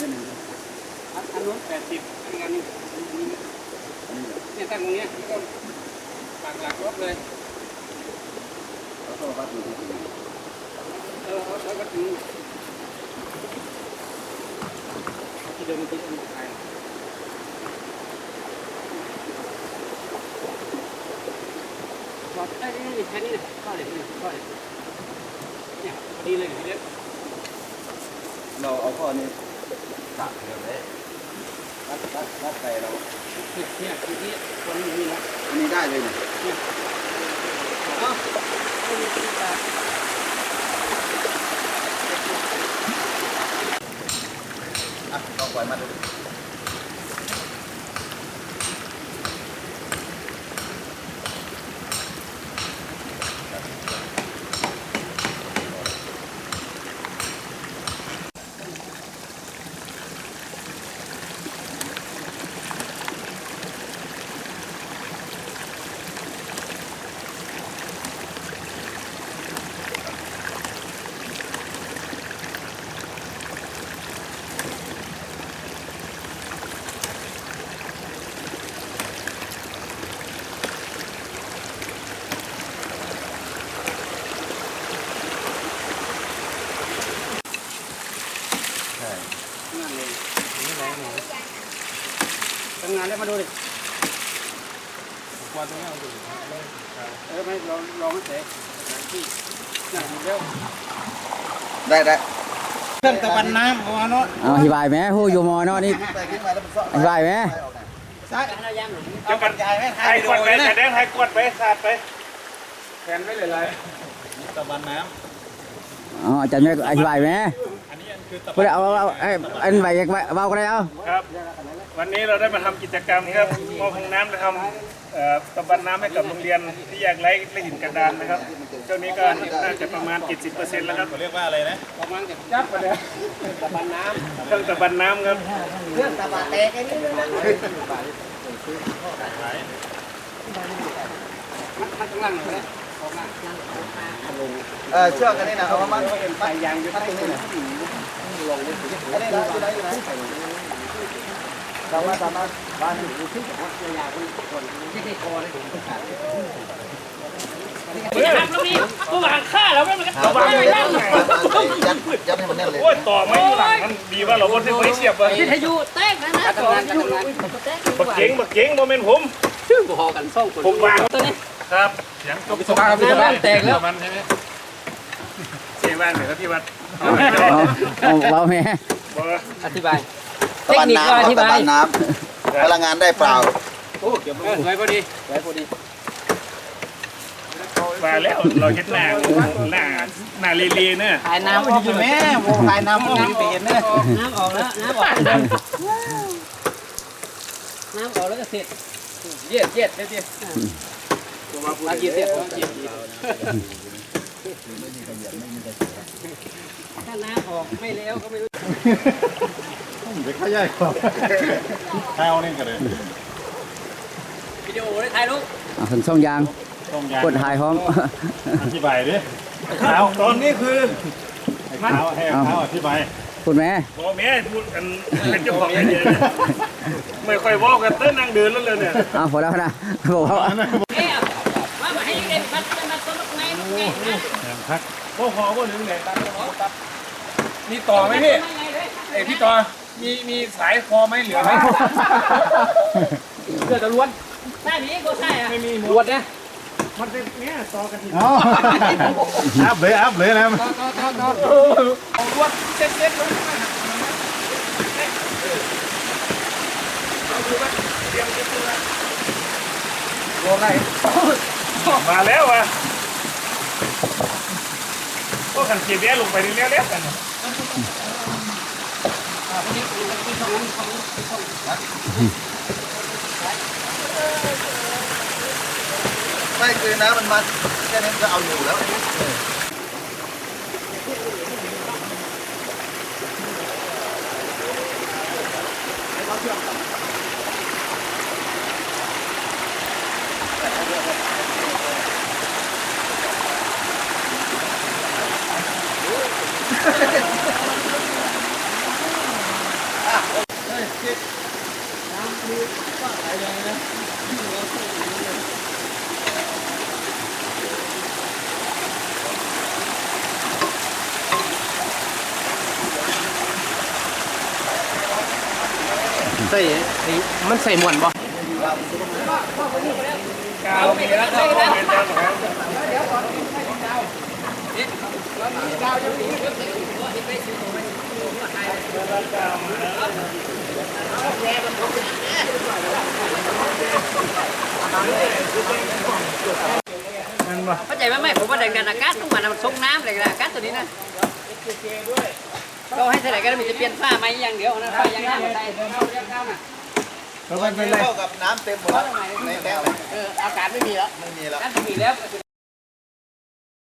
อันนู้นแปดสิบอีกอันนี้เนี่ยตั้งตรงเนี้ยแล้วก็ปักหลักรถเลยแล้วก็วัดดูที่เออแล้วก็ถึงที่เดิมที่อันไทยจอดได้นี่แค่นี้นะก็เลยก็เลยเนี่ยพอดีเลยพี่เล็กเราเอาข้อนี้ ตัดเลยเลยวัดวัดวัดไปเราเนี่ยเนี่ยคือที่คนนี้มีนะอันนี้ได้เลยเนี่ยเอ้าอะลองปล่อยมาดู ทำงานได้มาดูดิกวาดตรงนี้เอาดูเออไม่ลองลองให้เสร็จที่นั่นอยู่แล้วได้ได้เครื่องตะวันน้ำเอาเนาะเอาอธิบายไหมผู้อยู่มอเนาะนี่ใส่ขึ้นมาแล้วมันซ่ออธิบายไหมใช่การยางหลุมเอาบรรยายไหมไทไทยยดูกวดไปเลยนะแต่แดงไทยกวดไปสาดไปแขนไว้เลยเลยตะวันน้อ๋ออาจารย์แม่อธิบายไหมำอันนี้คือตะ พูดเอาเอาเอาเอ้ยอันใบอยากเบาก็ได้เอาครับ วันนี้เราได้มาทำกิจกรรมครับมอบห้องน้ำและทำเอ่อตะบันน้ำให้กับโรงเรียนที่ยากไร้และหินกระดานนะครับช่วงนี้ก็น่าจะประมาณ 70%แล้วครับเขาเรียกว่าอะไรนะประมาณจะจับไปเลยตะบันน้เครื่องตะบันน้ำครับเครื่องตะบันแตกไอ้นี่เลยนะมันข้างล่างเลยนะอ เออเชือกอันนี้นะเอามามัดใส่ยางอยู่มัดตรงนี้นะอันนี้นะอยู่ไหนอยู่ไหนสามารถสามารถบ้านอยู่ที่ยางคนคนที่ได้คอเลยผมต้องการเฮ้ยตัวหางฆ่าแล้วไม่มันก็ตัวไม่นั่งยัดยัดให้มันแน่นเลยโอ้ยต่อไม่หลังมันดีว่าเราคนที่ไว้เสียบเลยวิทายุแตกนะนะต่อทำงายุบักกว่าเก๋งบักเก๋งโมเมนต์ผมชื่อพอกันสองคนผมวางตัวนี้ ครับเสียงจบสบายสบายแตกแล้ว มันใช่ไหมเสียงว่างเหนือที่วัดเอาเอาเบาแม่บอกว่าอธิบายตะวันน้ำตะวันน้ำพลังงานได้เปล่าโอ้เก็บไว้พอดีไว้พอดีมาแล้วเราเห็นหน้าหน้าหน้าลีๆเนี่ยถ่ายน้ำออกอยู่แม่โอ้ถ่ายน้ำออกนี่เห็นนะน้ำออกแล้วน้ำออกน้ำออกแล้วก็เสร็จเย็ดเย็ดเย็ดเย็ด มาเย็ดเย็ดมาเย็ดถ้าน้ำออกไม่แล้วก็ไม่รู้เด็กข้าใหญ่กว่าข้าวนี่กันเลยวิดีโอได้ถ่ายรูปเอาถึงช่องยางต้องยางกดถ่ายพร้อมอธิบายดิข้าวตอนนี้คือข้าวให้ข้าวอธิบายพูดแม่พ่อแม่พูดกันเป็นเจ้าของไอเดียนะไม่ค่อยเว่ากันเต้นนั่งเดินแล้วเลยเนี่ยเอาพอแล้วนะบอกว่า เอ๊ะว่ามาให้เด็กพัดมาต้นไม้ไงนะพักพ่อขอว่าหนึ่งเนี่ยตัดขอตัดมีต่อไหมพี่ไงเลยเอ้พี่ต่อมีมีสายคอไหมเหลือไหมเพื่อจะล้วนใช่นี้ก็ใช่อะไม่มีหมล้วนดนะมันเป็นเนี่ยต่อกันทีอ๋ออัพเลยอัพเลยนะต่อต่อต่อต่อเอาล้วนเซ็ตเซ็ตเลยโอ้ไง มาแล้วอะก็กขันเกียร์แยลงไปเรื่อยๆกันไม่คือน้ำมันมาแค่นี้ก็เอาอยู่แล้วเราเชือม ใส่นะใส่มันใส่หมวนบ่กาวเป็นแล้ว เข้าใจไหมไม่ผมว่าแดงดันอากาศต้องมามันซกน้ำเลยนะอากาศตัวนี้นะก็ให้เท่าไหร่ก็ได้มันจะเปลี่ยนฝ้าไหมอย่างเดียวนะฝ้าอย่างนั้นได้แล้วมันเป็นไรเท่ากับน้ำเต็มหมดแล้วในแก้วเอออากาศไม่มีแล้วไม่มีแล้วอากาศไม่มีแล้ว